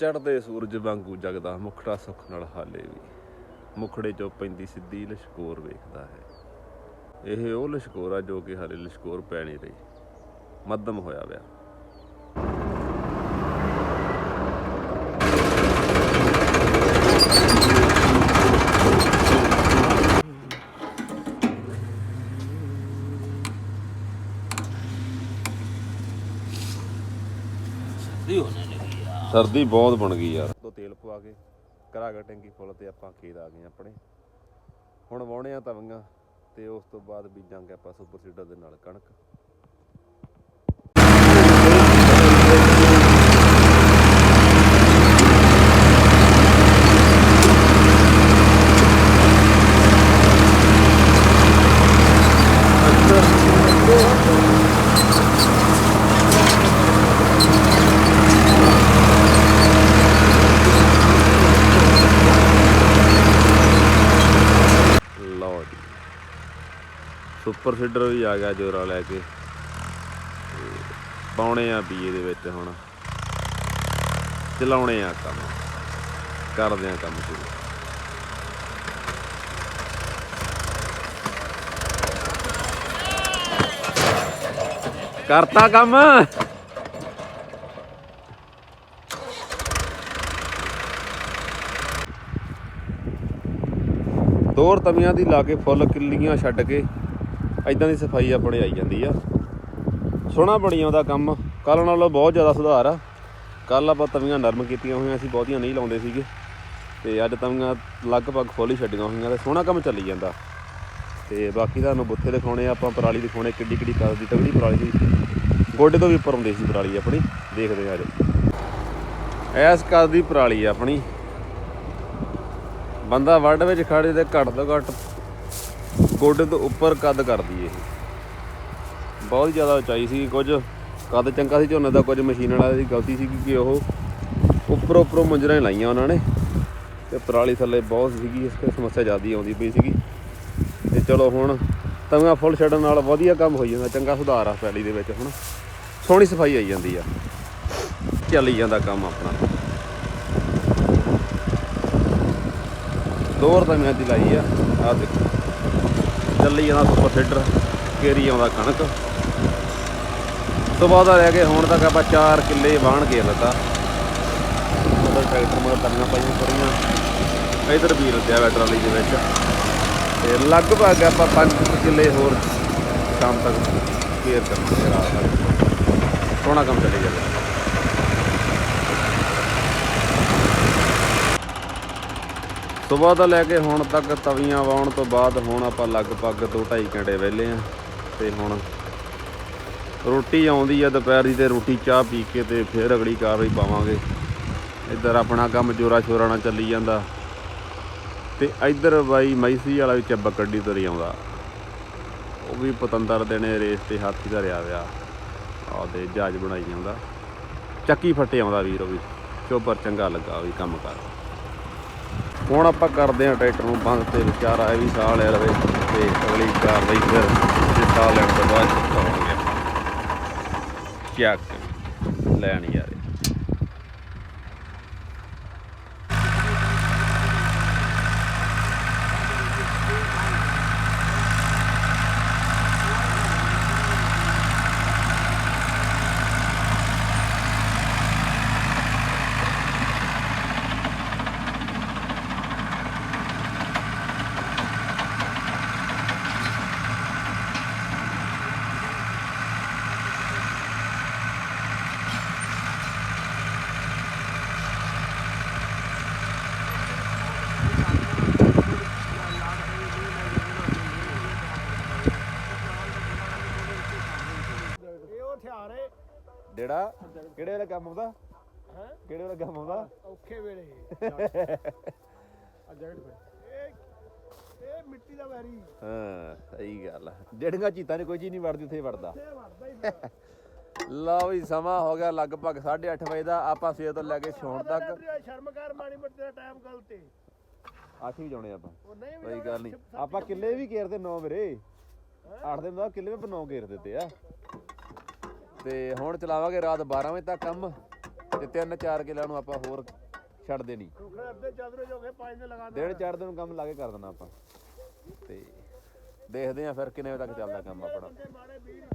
ਚੜਦੇ ਸੂਰਜ ਵਾਂਗੂ ਜਗਦਾ ਮੁਖੜਾ ਸੁੱਖ ਨਾਲ ਹਾਲੇ ਵੀ। ਮੁਖੜੇ ਚੋਂ ਪੈਂਦੀ ਸਿੱਧੀ ਲਸ਼ਕੋਰ ਵੇਖਦਾ ਹੈ। ਇਹ ਉਹ ਲਸ਼ਕੋਰ ਆ ਜੋ ਕਿ ਹਾਲੇ ਲਸ਼ਕੋਰ ਪੈ ਨਹੀਂ ਰਹੀ। ਮੱਧਮ ਹੋਇਆ ਵਿਆ। ਦੀ ਹੋਣੇ ਸਰਦੀ ਬਹੁਤ ਬਣ ਗਈ ਯਾਰ। ਤੋਂ ਤੇਲ ਪਵਾ ਕੇ ਕਰਾਗਾ ਟੈਂਕੀ ਫੁੱਲ ਤੇ ਆਪਾਂ ਖੇਤ ਆ ਗਏ ਆਪਣੇ। ਹੁਣ ਵਾਉਣੇ ਆ ਤਵੀਆਂ ਤੇ ਉਸ ਤੋਂ ਬਾਅਦ ਬੀਜਾਂਗੇ ਆਪਾਂ ਸੁਪਰ ਸੀਡਰ ਦੇ ਨਾਲ ਕਣਕ। ਸੁਪਰ ਸੀਡਰ ਵੀ ਆ ਗਿਆ ਜੋਰਾ ਲੈ ਕੇ। ਪਾਉਣੇ ਆ ਬੀਏ ਦੇ ਵਿੱਚ ਹੁਣ। ਚਲਾਉਣੇ ਆ ਕੰਮ। ਕਰਦੇ ਆ ਕੰਮ ਸ਼ੁਰੂ। ਕਰਤਾ ਕੰਮ। ਦੋਰ ਤਵੀਆਂ ਦੀ ਲਾ ਕੇ ਫੁੱਲ ਕਿੱਲੀਆਂ ਛੱਡ ਕੇ ਐਦਾਂ ਦੀ ਸਫ਼ਾਈ ਆਪਣੇ ਆਈ ਜਾਂਦੀ ਆ। ਸੋਹਣਾ ਬਣੀ ਆਉਂਦਾ ਕੰਮ। ਕੱਲ ਨਾਲੋਂ ਬਹੁਤ ਜ਼ਿਆਦਾ ਸੁਧਾਰ ਆ। ਕੱਲ ਆਪਾਂ ਤਵੀਆਂ ਨਰਮ ਕੀਤੀਆਂ ਹੋਈਆਂ ਸੀ ਬਹੁਤੀਆਂ ਨਹੀਂ ਲਾਉਂਦੇ ਸੀਗੇ। ਤੇ ਅੱਜ ਤਵੀਆਂ ਲਗਭਗ ਫੁੱਲ ਹੀ ਛੱਡੀਆਂ ਹੋਈਆਂ ਤੇ ਸੋਹਣਾ ਕੰਮ ਚੱਲੀ ਜਾਂਦਾ। ਤੇ ਬਾਕੀ ਤੁਹਾਨੂੰ ਬੁੱਥੇ ਦਿਖਾਉਣੇ ਆਪਾਂ ਪਰਾਲੀ ਦਿਖਾਉਣੇ, ਕਿੱਡੀ ਕਿੱਡੀ ਕੱਦ ਦੀ ਤਗੜੀ ਪਰਾਲੀ ਦੀ ਗੋਡੇ ਤੋਂ ਵੀ ਉੱਪਰ ਹੁੰਦੀ ਸੀ ਪਰਾਲੀ ਆਪਣੀ। ਦੇਖਦੇ ਆ ਅੱਜ। ਐਸ ਕਰਦੀ ਪਰਾਲੀ ਆ ਆਪਣੀ। ਬੰਦਾ ਵੱਡ ਵਿੱਚ ਖੜੇ ਤੇ ਘੱਟ ਤੋਂ ਘੱਟ ਗੋਡੇ ਤੋਂ ਉੱਪਰ ਕੱਦ ਕਰਦੀ ਇਹ। ਬਹੁਤ ਜ਼ਿਆਦਾ ਉਚਾਈ ਸੀ ਕੁਝ। ਕੱਦ ਚੰਗਾ ਸੀ ਝੋਨੇ ਦਾ ਕੁਝ ਮਸ਼ੀਨ ਵਾਲਾ ਦੀ ਗਲਤੀ ਸੀ ਕਿ ਉਹ ਉੱਪਰ ਉੱਪਰੋਂ ਮੰਜਰਾਂ ਹੀ ਲਾਈਆਂ ਉਹਨਾਂ ਨੇ। ਤੇ ਪਰਾਲੀ ਥੱਲੇ ਬਹੁਤ ਸੀਗੀ, ਇਸ ਕਰਕੇ ਸਮੱਸਿਆ ਜ਼ਿਆਦੀ ਆਉਂਦੀ ਪਈ ਸੀਗੀ। ਤੇ ਚਲੋ ਹੁਣ ਤਵੀਆਂ ਫੁੱਲ ਛੱਡਣ ਨਾਲ ਵਧੀਆ ਕੰਮ ਹੋਈ ਜਾਂਦਾ, ਚੰਗਾ ਸੁਧਾਰ ਆ ਪਰਾਲੀ ਦੇ ਵਿੱਚ ਹੁਣ। ਸੋਹਣੀ ਸਫ਼ਾਈ ਆਈ ਜਾਂਦੀ ਆ। ਚੱਲੀ ਜਾਂਦਾ ਕੰਮ ਆਪਣਾ। ਦੋਰ ਤਾਂ ਮੈਂ ਦੀ ਲਾਈ ਆ ਆ ਦੇਖੋ। ਚੱਲੀ ਜਾਂਦਾ ਸੁਪਰ ਸੀਡਰ, ਕੇਰੀ ਆਉਂਦਾ ਕਣਕ। ਸਵੇਰ ਦਾ ਲੈ ਕੇ ਹੁਣ ਤੱਕ ਆਪਾਂ 4 ਕਿੱਲੇ ਵਾਹਣ ਕੇ ਲੱਤਾ ਮਤਲਬ ਟਰੈਕਟਰ ਮਗਰ ਤੰਗਾਂ ਪਾਈਆਂ ਥੋੜੀਆਂ ਇਧਰ ਵੀ ਰੱਖਿਆ ਵਾ ਟਰਾਲੀ ਦੇ ਵਿੱਚ। ਤੇ ਲਗਭਗ ਆਪਾਂ 5 ਕਿੱਲੇ ਹੋਰ ਸ਼ਾਮ ਤੱਕ ਕੇਅਰ ਕਰਨਾ ਰਾਤ ਤੱਕ। ਸੋਹਣਾ ਕੰਮ ਚੱਲੇ ਜਾਂਦਾ। ਸਵੇਰ ਤੋਂ ਲੈ ਕੇ ਹੁਣ ਤੱਕ ਤਵੀਆਂ ਵਾਉਣ ਤੋਂ ਬਾਅਦ ਹੁਣ ਆਪਾਂ ਲਗਭਗ 2.5 ਘੰਟੇ ਵਿਹਲੇ ਆ ਤੇ ਹੁਣ ਰੋਟੀ ਆਉਂਦੀ ਆ ਦੁਪਹਿਰ ਦੀ ਤੇ ਰੋਟੀ ਚਾਹ ਪੀ ਕੇ ਤੇ ਫਿਰ ਅਗਲੀ ਕਾਰਵਾਈ ਪਾਵਾਂਗੇ। ਇੱਧਰ ਆਪਣਾ ਕੰਮ ਜੋਰਾ ਸ਼ੋਰਾ ਨਾਲ ਚੱਲੀ ਜਾਂਦਾ ਤੇ ਇੱਧਰ ਬਾਈ ਮੈਸੀ ਵਾਲਾ ਵੀ ਚੱਬਕ ਕੱਢੀ ਤੁਰੀ ਆਉਂਦਾ। ਉਹ ਵੀ ਪਤੰਦਰ ਦੇਣੇ ਰੇਸ ਤੇ ਹਾਥੀ ਧਰਿਆ ਵਿਆ ਆਪਦੇ ਜਹਾਜ਼ ਬਣਾਈ ਜਾਂਦਾ। ਚੱਕੀ ਫੱਟੇ ਆਉਂਦਾ ਵੀਰ ਉਹ ਵੀ। ਚੋਬਰ ਚੰਗਾ ਲੱਗਾ ਉਹ ਵੀ ਕੰਮ ਕਰ। ਹੁਣ ਆਪਾਂ ਕਰਦੇ ਹਾਂ ਟਰੈਕਟਰ ਨੂੰ ਬੰਦ ਤੇ ਵਿਚਾਰਾ ਆਇਆ ਵੀ ਸਾਹ ਲੈ ਲਵੇ ਤੇ ਅਗਲੀ ਕਾਰਵਾਈ ਫਿਰ ਤੇ ਸਾਹ ਲੈਣ ਤੋਂ ਬਾਅਦ ਹੋ ਗਿਆ। ਚੱਕ ਲੈਣ ਯਾਰ ਇਹ ਉਹ ਹਥਿਆਰ ਏ ਜਿਹੜਾ ਕਿਹੜੇ ਵੇਲੇ ਕੰਮ ਆਉਂਦਾ? ਹੈ? ਕਿਹੜੇ ਵੇਲੇ ਕੰਮ ਆਉਂਦਾ? ਔਖੇ ਵੇਲੇ। ਆ ਜੈਕਟ ਇਹ ਇਹ ਮਿੱਟੀ ਦਾ ਵੈਰੀ। ਹਾਂ ਸਹੀ ਗੱਲ ਆ। ਜਿਹੜੀਆਂ ਚੀਤਾਂ ਨੇ ਕੋਈ ਚੀਜ਼ ਨਹੀਂ ਵੜਦੀ ਉੱਥੇ ਵੜਦਾ। ਹੀ। ਲਓ ਵੀ ਸਮਾਂ ਹੋ ਗਿਆ ਲਗਭਗ 8:30 ਵਜੇ ਦਾ। ਆਪਾਂ ਸਵੇਰ ਤੋਂ ਲੈ ਕੇ ਸ਼ਾਮ ਤੱਕ। ਤੇਰਾ ਸ਼ਰਮ ਕਰ ਮਾਣੀ ਮੱਟ ਤੇਰਾ ਟਾਈਮ ਗਲਤ ਏ। ਅੱਠ ਵੀ ਜਾਣੇ ਆਪਾਂ। ਉਹ ਨਹੀਂ ਵੀ ਕੋਈ ਗੱਲ ਨਹੀਂ ਆਪਾਂ ਕਿੱਲੇ ਵੀ ਘੇਰਦੇ 9 ਵੀਰੇ। 8 ਦੇ ਬਾਅਦ ਕਿੱਲੇ ਵੀ 9 ਘੇਰ ਦਿੱਤੇ ਆ। ਤੇ ਹੁਣ ਚਲਾਵਾਂਗੇ ਰਾਤ 12 ਵਜੇ ਤੱਕ ਕੰਮ ਤੇ ਤਿੰਨ ਚਾਰ ਕਿੱਲਿਆਂ ਨੂੰ ਆਪਾਂ ਹੋਰ ਛੱਡ ਦੇਣੀ ਟੋਕਰੇ ਅੱਧੇ ਚਾਦਰੇ ਜੋ ਪੰਜ ਦੇ ਲਗਾ ਦੇ ਦਿਨ ਚਾਰ ਦਿਨ ਕੰਮ ਲਾ ਕੇ ਕਰ ਦੇਣਾ ਆਪਾਂ। ਤੇ ਦੇਖਦੇ ਆ ਫਿਰ ਕਿੰਨੇ ਵਜੇ ਤੱਕ ਚੱਲਦਾ ਕੰਮ ਆਪਣਾ। ਬੰਦੇ ਮਾੜੇ 20 ਨਹੀਂ